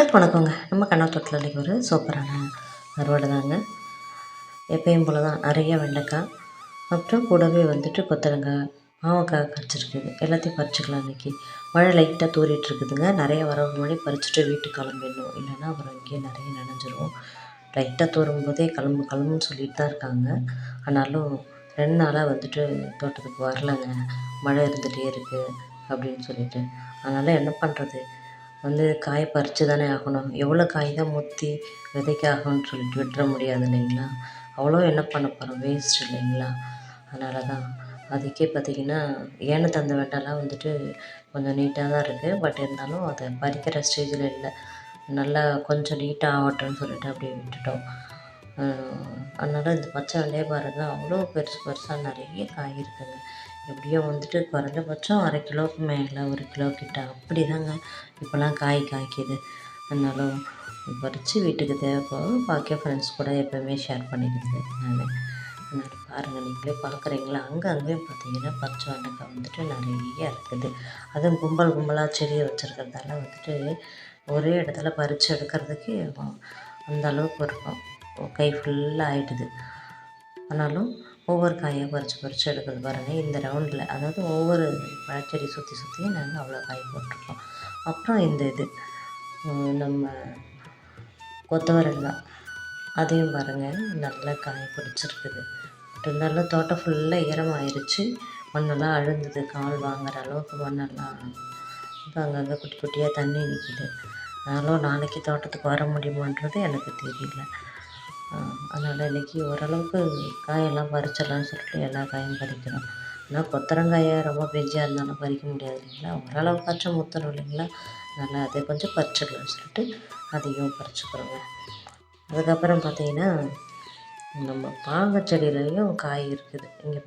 எல்லாருக்கும் வணக்கங்க நம்ம கண்ணாத்தோட்டில் இன்றைக்கி ஒரு சூப்பரான அறுவடை தாங்க. எப்பயும் போல் தான் நிறைய வெண்டைக்காய் அப்புறம் கூடவே வந்துட்டு கொத்தரங்காய் மாவக்காய் கரைச்சிருக்குது எல்லாத்தையும் பறிச்சுக்கலாம் இன்றைக்கி மழை லைட்டாக தூரிட்டுருக்குதுங்க நிறைய வரவு மணி பறிச்சுட்டு வீட்டுக்கு கிளம்பிடணும். இல்லைன்னா அப்புறம் இங்கேயே நிறைய நனைஞ்சிரும். லைட்டாக தூரும் போதே கிளம்பு கிளம்புன்னு சொல்லிட்டு தான் இருக்காங்க. ஆனாலும் ரெண்டு நாளாக வந்துட்டு தோட்டத்துக்கு வரலைங்க. மழை இருந்துகிட்டே இருக்குது அப்படின்னு சொல்லிட்டு. அதனால் என்ன பண்ணுறது வந்து காய் பறித்து தானே ஆகணும். எவ்வளோ காய் தான் முற்றி விதைக்க ஆகும்னு சொல்லிட்டு விட்டுற முடியாது இல்லைங்களா? அவ்வளோ என்ன பண்ண போகிறோம் வேஸ்ட் இல்லைங்களா? அதனால தான் அதுக்கே பார்த்திங்கன்னா ஏனை தந்த வெண்டெல்லாம் வந்துட்டு கொஞ்சம் நீட்டாக தான் இருக்குது பட் இருந்தாலும் அதை பறிக்கிற ஸ்டேஜில் இல்லை. நல்லா கொஞ்சம் நீட்டாக ஆகட்டும்னு சொல்லிட்டு அப்படியே விட்டுட்டோம். அதனால் இந்த பச்சை வெண்டையை பாருங்கள் அவ்வளோ பெருசு பெருசாக நிறைய காய் இருக்குதுங்க எப்படியோ வந்துட்டு குறைஞ்சபட்சம் அரை கிலோவுக்கு மேலே ஒரு கிலோ கிட்ட அப்படி தாங்க இப்போல்லாம் காய் காய்க்குது. அதனால பறித்து வீட்டுக்கு தேவைப்படும் பாக்கிய ஃப்ரெண்ட்ஸ் கூட எப்போவுமே ஷேர் பண்ணிக்கிறது நான் அதனால் பாருங்கள் நீங்களே பார்க்குறீங்களா? அங்கே அங்கேயும் பார்த்தீங்கன்னா பச்சை வெண்டைக்காய் வந்துட்டு நிறைய இருக்குது. அதுவும் கும்பல் கும்பலாக செடியை வச்சுருக்கிறதால வந்துட்டு ஒரே இடத்துல பறித்து எடுக்கிறதுக்கு அந்த அளவுக்கு இருக்கும். கை ஃபுல்லாக ஆகிடுது ஆனாலும் ஒவ்வொரு காயாக பறித்து பறித்து எடுக்கிறது பாருங்கள் இந்த ரவுண்டில் அதாவது ஒவ்வொரு பழச்செடி சுற்றி சுற்றியும் நாங்கள் அவ்வளோ காய் போட்டிருக்கோம். அப்புறம் இந்த இது நம்ம கொத்தவரங்காய். அதையும் பாருங்கள் நல்லா காய் பிடிச்சிருக்குது. இருந்தாலும் தோட்டம் ஃபுல்லாக ஈரமாயிருச்சு. மண்ணெல்லாம் அழுந்தது கால் வாங்குற அளவுக்கு மண்ணெல்லாம் இப்போ அங்கங்கே குட்டி குட்டியாக தண்ணி நிற்கிது அதனால் நாளைக்கு தோட்டத்துக்கு வர முடியுமான்றது எனக்கு தெரியல. அதனால் இன்றைக்கி ஓரளவுக்கு காயெல்லாம் பறிச்சிடலான்னு சொல்லிட்டு எல்லா காயும் பறிக்கிறோம். ஆனால் கொத்தரங்காயை ரொம்ப பெஞ்சியாக இருந்தாலும் பறிக்க முடியாது இல்லைங்களா? ஓரளவுக்காச்சும் முத்தணும் இல்லைங்களா? அதனால் அதை கொஞ்சம் பறிச்சிக்கலாம்னு சொல்லிட்டு அதையும் பறிச்சுக்கிறோங்க. அதுக்கப்புறம் பார்த்திங்கன்னா நம்ம பாங்க செடியிலையும் காய் இருக்குது. இங்கே